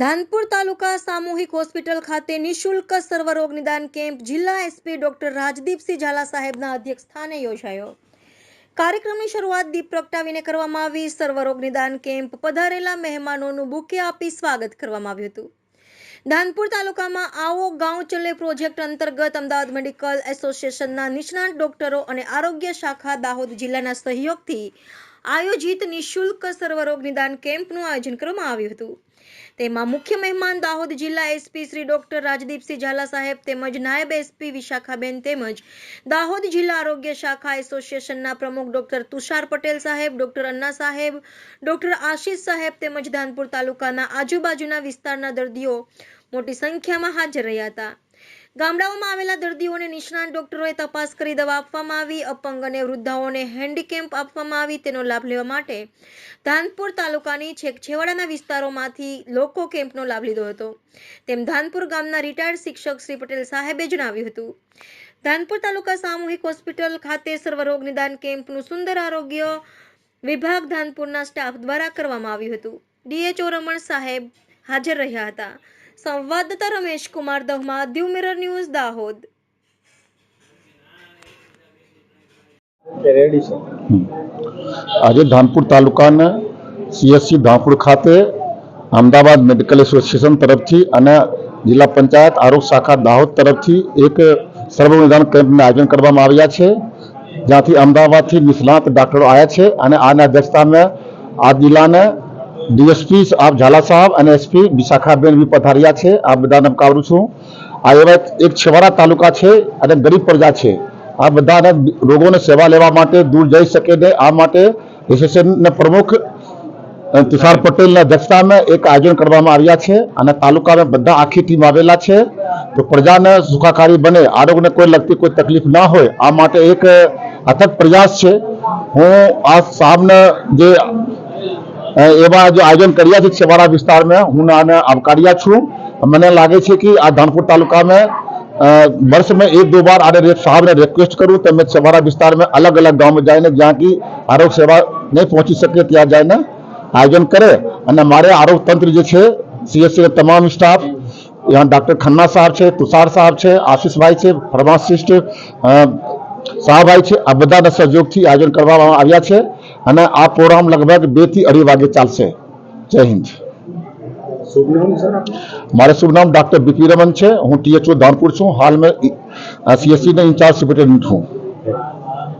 ધાનપુર તાલુકા સામૂહિક હોસ્પિટલ ખાતે નિઃશુલ્ક સર્વરોગ નિદાન કેમ્પ જિલ્લા એસપી ડોક્ટર રાજદીપસિંહ ઝાલા સાહેબના અધ્યક્ષ સ્થાને યોજાયો. કાર્યક્રમની શરૂઆત દીપ પ્રગટાવીને કરવામાં આવી. સર્વરોગ નિદાન કેમ્પ પધારેલા મહેમાનોનું બુકે આપી સ્વાગત કરવામાં આવ્યું હતું. ધાનપુર તાલુકામાં આવો ગાંવ ચલે પ્રોજેક્ટ અંતર્ગત અમદાવાદ મેડિકલ એસોસિએશનના નિષ્ણાંત ડોક્ટરો અને આરોગ્ય શાખા દાહોદ જિલ્લાના સહયોગથી આયોજિત નિઃશુલ્ક સર્વરોગ નિદાન કેમ્પનું આયોજન કરવામાં આવ્યું હતું. તેમાં મુખ્ય મહેમાન દાહોદ જિલ્લા એસપી શ્રી ડોક્ટર રાજદીપસિંહ ઝાલા સાહેબ તેમજ નાયબ એસપી વિશાખાબેન તેમજ દાહોદ જિલ્લા આરોગ્ય શાખા એસોસિએશનના પ્રમુખ ડોક્ટર તુષાર પટેલ સાહેબ, ડોક્ટર અન્ના સાહેબ, ડોક્ટર આશીષ સાહેબ તેમજ ધાનપુર તાલુકાના આજુબાજુના વિસ્તારના દર્દીઓ મોટી સંખ્યામાં હાજર રહ્યા હતા. ગામડાઓમાં આવેલા દર્દીઓને નિષ્ણાત ડોક્ટરોએ તપાસ કરી દવા આપવામાં આવી, અપંગ અને વૃદ્ધાઓને હેન્ડીકેમ્પ આપવામાં આવી. તેનો લાભ લેવા માટે ધાનપુર તાલુકાની છેક છેવાડાના વિસ્તારોમાંથી લોકો કેમ્પનો લાભ લીધો હતો. તેમ ધાનપુર ગામના રિટાયર્ડ શિક્ષક શ્રી પટેલ સાહેબે જણાવ્યું હતું. ધાનપુર તાલુકા સામૂહિક હોસ્પિટલ ખાતે સર્વરોગ નિદાન કેમ્પનું સુંદર આરોગ્ય વિભાગ ધાનપુરના સ્ટાફ દ્વારા કરવામાં આવ્યું હતું. ડીએચઓ રમણ સાહેબ હાજર રહ્યા હતા. સંવાદદાતા Ramesh Kumar Dahma the mirror news Dahod. આજે ધાનપુર તાલુકાના સીએસસી ધાનપુર ખાતે અમદાવાદ મેડિકલ એસોસિએશન તરફથી અને જિલ્લા પંચાયત આરોગ્ય શાખા દાહોદ તરફથી એક સર્વ નિદાન કેમ્પનું આયોજન કરવામાં આવ્યા છે. જ્યાંથી અમદાવાદથી નિષ્ણાત ડૉક્ટરો આવ્યા છે અને આના અધ્યક્ષતામાં આ જિલ્લાના ડીએસપી આપ ઝાલા સાહેબ અને એસપી વિશાખાબેન બી પધાર્યા છે. આ બધા કાવડું છું, આ એવા એક છેવાડા તાલુકા છે અને ગરીબ પ્રજા છે. આ બધાને રોગોને સેવા લેવા માટે દૂર જઈ શકે ને આ માટે એસોસિએશનના પ્રમુખ તુષાર પટેલના અધ્યક્ષતામાં એક આયોજન કરવામાં આવ્યા છે અને તાલુકામાં બધા આખી ટીમ આવેલા છે. તો પ્રજાને સુખાકારી બને આરોગ્યને કોઈ લગતી કોઈ તકલીફ ના હોય, આ માટે એક અથક પ્રયાસ છે. હું આ સાહેબને જે એવા જો આયોજન કર્યા છે છેવાડા વિસ્તારમાં હું આને આવકાર્યા છું મને લાગે છે કે આ ધાનપુર તાલુકામાં અ, વર્ષ में एक दो बार आने साहब ने रिक्वेस्ट करूं तो मैं छवाड़ा विस्तार में अलग अलग गांव में जाए जहाँ की आरोग्य सेवा नहीं पहुंची सके ત્યાં જઈને આયોજન કરે અને મારે આરોગ્ય તંત્ર જે છે સીએસસી તમામ સ્ટાફ यहाँ डॉक्टर खन्ना साहब છે તુષાર સાહેબ છે આશીષભાઈ છે ફાર્માસિસ્ટ સહભાઈ છે આ બધાના સહયોગથી આયોજન કરવામાં આવ્યા છે અને આ પ્રોગ્રામ લગભગ બેથી અઢી વાગે ચાલશે. જય હિન્દ. મારે શુભ નામ ડૉક્ટર બીપી રમન છે. હું ટીએચઓ ધાનપુર છું. હાલ મેં સીએસસીના ઇન્ચાર્જ સુપ્રિન્ટેન્ડન્ટ છું.